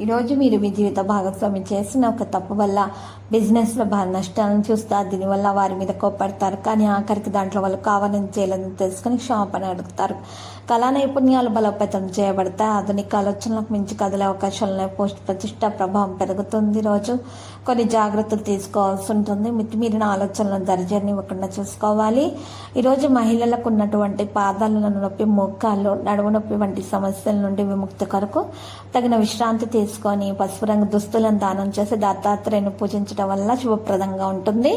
ఈరోజు మీరు మీ జీవిత భాగస్వామి చేసిన ఒక తప్పు వల్ల బిజినెస్లో బాగా నష్టాలను చూస్తారు. దీనివల్ల వారి మీద కోప్పడతారు. కానీ ఆఖరికి దాంట్లో వాళ్ళు కావాలని చేయలేదని తెలుసుకుని క్షమాపణ అడుగుతారు. కళా నైపుణ్యాలు బలోపేతం చేయబడతాయి. ఆధునిక ఆలోచనలకు మించి కదిలే అవకాశాలను పోస్ట్ ప్రతిష్ట ప్రభావం పెరుగుతుంది. రోజు కొన్ని జాగ్రత్తలు తీసుకోవాల్సి ఉంటుంది. మితిమీరిన ఆలోచనలను దరిజనివ్వకుండా చూసుకోవాలి. ఈరోజు మహిళలకు ఉన్నటువంటి పాదాల నొప్పి మోకాళ్ళు నడుము నొప్పి వంటి సమస్యల నుండి విముక్తి కొరకు తగిన విశ్రాంతి తీసుకొని పసుపు రంగు దుస్తులను దానం చేసి దత్తాత్రేయుని పూజించడం వల్ల శుభప్రదంగా ఉంటుంది.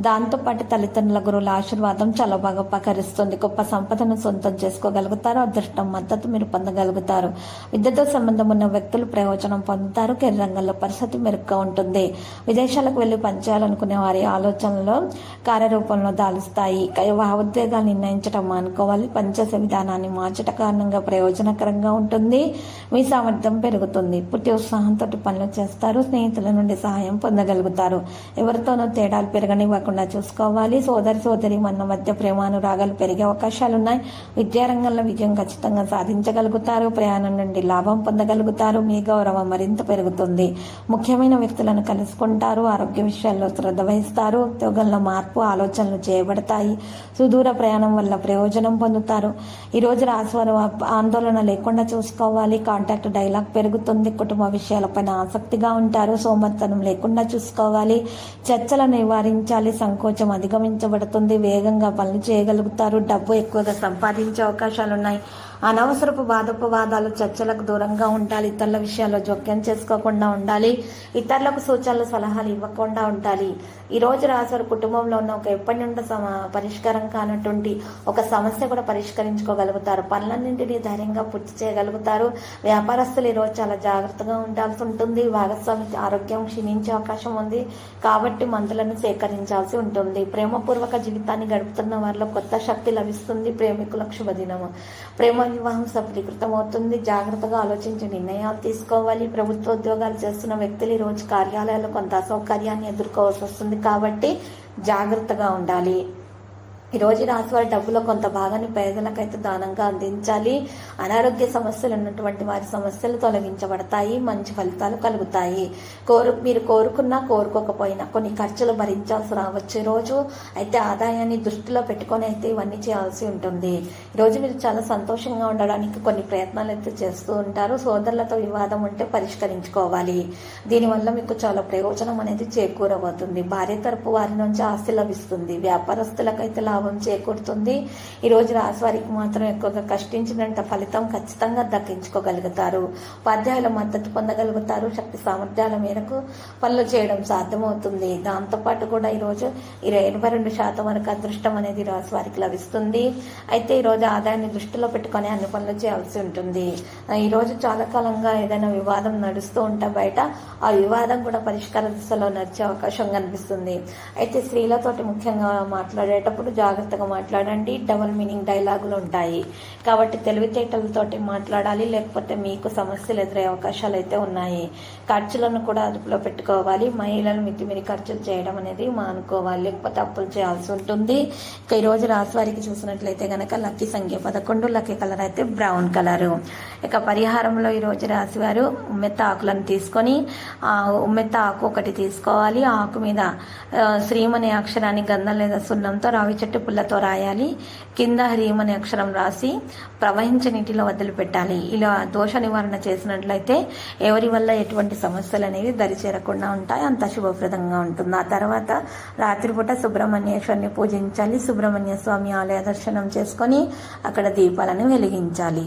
దాంతోపాటు తల్లిదండ్రుల గురువుల ఆశీర్వాదం చాలా బాగా ఉపకరిస్తుంది గొప్ప సంపదను సొంతం చేసుకోగలుగుతారు. అదృష్టం మద్దతు మీరు పొందగలుగుతారు. విద్యతో సంబంధం ఉన్న వ్యక్తులు ప్రయోజనం పొందుతారు. కెరీర్ రంగంలో పరిస్థితి మెరుగ్గా ఉంటుంది. విదేశాలకు వెళ్ళి పనిచేయాలనుకునే వారి ఆలోచనలో కార్యరూపంలో దాలుస్తాయి. ఉద్వేగాలు నిర్ణయించడం మానుకోవాలి. పనిచేసే విధానాన్ని మార్చట కారణంగా ప్రయోజనకరంగా ఉంటుంది. మీ సామర్థ్యం పెరుగుతుంది. పుట్టి ఉత్సాహంతో పనులు చేస్తారు. స్నేహితుల నుండి సహాయం పొందగలుగుతారు. ఎవరితోనూ తేడాలు పెరగనివ్వకుండా చూసుకోవాలి. సోదరి సోదరి మన మధ్య ప్రేమానురాగాలు పెరిగే అవకాశాలు ఉన్నాయి విద్యారంగంలో విజయం ఖచ్చితంగా సాధించగలుగుతారు. ప్రయాణం నుండి లాభం పొందగలుగుతారు. మీ గౌరవం మరింత పెరుగుతుంది. ముఖ్యమైన వ్యక్తులను కలుసుకుంటారు ఆరోగ్య విషయాల్లో శ్రద్ధ వహిస్తారు ఉద్యోగంలో మార్పు ఆలోచనలు చేయబడతాయి సుదూర ప్రయాణం వల్ల ప్రయోజనం పొందుతారు. ఈరోజు రాశివారు ఆందోళన లేకుండా చూసుకోవాలి కాంటాక్ట్ డైలాగ్ పెరుగుతుంది కుటుంబ విషయాలపైన ఆసక్తిగా ఉంటారు సోమర్తనం లేకుండా చూసుకోవాలి చర్చలను నివారించాలి సంకోచం అధిగమించబడుతుంది వేగంగా పనులు చేయగలుగుతారు డబ్బు ఎక్కువగా సంపాదించే అవకాశాలు ఉన్నాయి అనవసరపు వాదోపవాదాలు చర్చలకు దూరంగా ఉండాలి ఇతరుల విషయాల్లో జోక్యం చేసుకోకుండా ఉండాలి ఇతరులకు సూచనలు సలహాలు ఇవ్వకుండా ఉండాలి. ఈరోజు రాశారు కుటుంబంలో ఉన్న ఒక ఎప్పటి నుండి పరిష్కారం కానటువంటి ఒక సమస్య కూడా పరిష్కరించుకోగలుగుతారు. పనులన్నింటినీ ధైర్యంగా పూర్తి చేయగలుగుతారు. వ్యాపారస్తులు ఈ రోజు చాలా జాగ్రత్తగా ఉండాల్సి ఉంటుంది. భాగస్వామి ఆరోగ్యం క్షీణించే అవకాశం ఉంది. కాబట్టి మందులను సేకరించాల్సి ఉంటుంది. ప్రేమపూర్వక జీవితాన్ని గడుపుతున్న వారిలో కొత్త శక్తి లభిస్తుంది. ప్రేమికులకు శుభదినము. ప్రేమ వివాహం సఫలీకృతం అవుతుంది జాగ్రత్తగా ఆలోచించి నిర్ణయాలు తీసుకోవాలి. ప్రభుత్వ ఉద్యోగాలు చేస్తున్న వ్యక్తులు ఈ రోజు కార్యాలయాల్లో కొంత అసౌకర్యాన్ని ఎదుర్కోవాల్సి వస్తుంది కాబట్టి జాగ్రత్తగా ఉండాలి. ఈ రోజు రాశి వారి డబ్బులో కొంత భాగాన్ని పేదలకైతే దానంగా అందించాలి. అనారోగ్య సమస్యలు ఉన్నటువంటి వారి సమస్యలు తొలగించబడతాయి. మంచి ఫలితాలు కలుగుతాయి. కోరు మీరు కోరుకున్నా కోరుకోకపోయినా కొన్ని ఖర్చులు భరించాల్సి రావచ్చు రోజు. అయితే ఆదాయాన్ని దృష్టిలో పెట్టుకొని అయితే ఇవన్నీ చేయాల్సి ఉంటుంది. ఈరోజు మీరు చాలా సంతోషంగా ఉండడానికి కొన్ని ప్రయత్నాలు అయితే చేస్తూ ఉంటారు. సోదరులతో వివాదం ఉంటే పరిష్కరించుకోవాలి. దీనివల్ల మీకు చాలా ప్రయోజనం అనేది చేకూరబోతుంది. భార్య తరపు వారి నుంచి ఆస్తి లభిస్తుంది. వ్యాపారస్తులకైతే లాభం చేకూరుతుంది. ఈరోజు రోజు వారికి మాత్రం ఎక్కువగా కష్టించినంత ఫలితం ఖచ్చితంగా దక్కించుకోగలుగుతారు. ఉపాధ్యాయుల మద్దతు పొందగలుగుతారు. శక్తి సామర్థ్యాల మేరకు పనులు చేయడం సాధ్యమవుతుంది. దాంతోపాటు కూడా ఈరోజు ఇరవై ఎనభై రెండు శాతం వరకు అదృష్టం అనేది రాశి వారికి లభిస్తుంది. అయితే ఈరోజు ఆదాయాన్ని దృష్టిలో పెట్టుకొని అన్ని పనులు చేయాల్సి ఉంటుంది. ఈరోజు చాలా కాలంగా ఏదైనా వివాదం నడుస్తూ ఉంటే బయట ఆ వివాదం కూడా పరిష్కార దిశలో నడిచే అవకాశం కనిపిస్తుంది. అయితే స్త్రీలతోటి ముఖ్యంగా మాట్లాడేటప్పుడు జాగ్రత్తగా మాట్లాడండి. డబల్ మీనింగ్ డైలాగులు ఉంటాయి. కాబట్టి తెలివితేటలతోటి మాట్లాడాలి లేకపోతే మీకు సమస్యలు ఎదురయ్యే అవకాశాలు అయితే ఉన్నాయి. ఖర్చులను కూడా అదుపులో పెట్టుకోవాలి. మహిళలు మితిమిరి ఖర్చులు చేయడం అనేది మానుకోవాలి. లేకపోతే అప్పులు చేయాల్సి ఉంటుంది. ఇక ఈరోజు రాశి వారికి చూసినట్లయితే కనుక లక్కీ సంఖ్య పదకొండు లక్కీ కలర్ అయితే బ్రౌన్ కలర్. ఇక పరిహారంలో ఈరోజు రాశివారు ఉమ్మెత్త ఆకులను తీసుకొని ఆ ఉమ్మెత్త ఆకు ఒకటి తీసుకోవాలి. ఆకు మీద శ్రీమని అక్షరాన్ని గంధం లేదా సున్నంతో రావి చెట్టు పుల్లతో రాయాలి కింద హ్రీం అనే అక్షరం రాసి ప్రవహించే నీటిలో వదిలిపెట్టాలి ఇలా దోష నివారణ చేసినట్లయితే ఎవరి వల్ల ఎటువంటి సమస్యలు అనేవి దరి చేరకుండా ఉంటాయి. అంత శుభప్రదంగా ఉంటుంది. ఆ తర్వాత రాత్రిపూట సుబ్రహ్మణ్యేశ్వరిని పూజించాలి. సుబ్రహ్మణ్య స్వామి ఆలయ దర్శనం చేసుకొని అక్కడ దీపాలను వెలిగించాలి.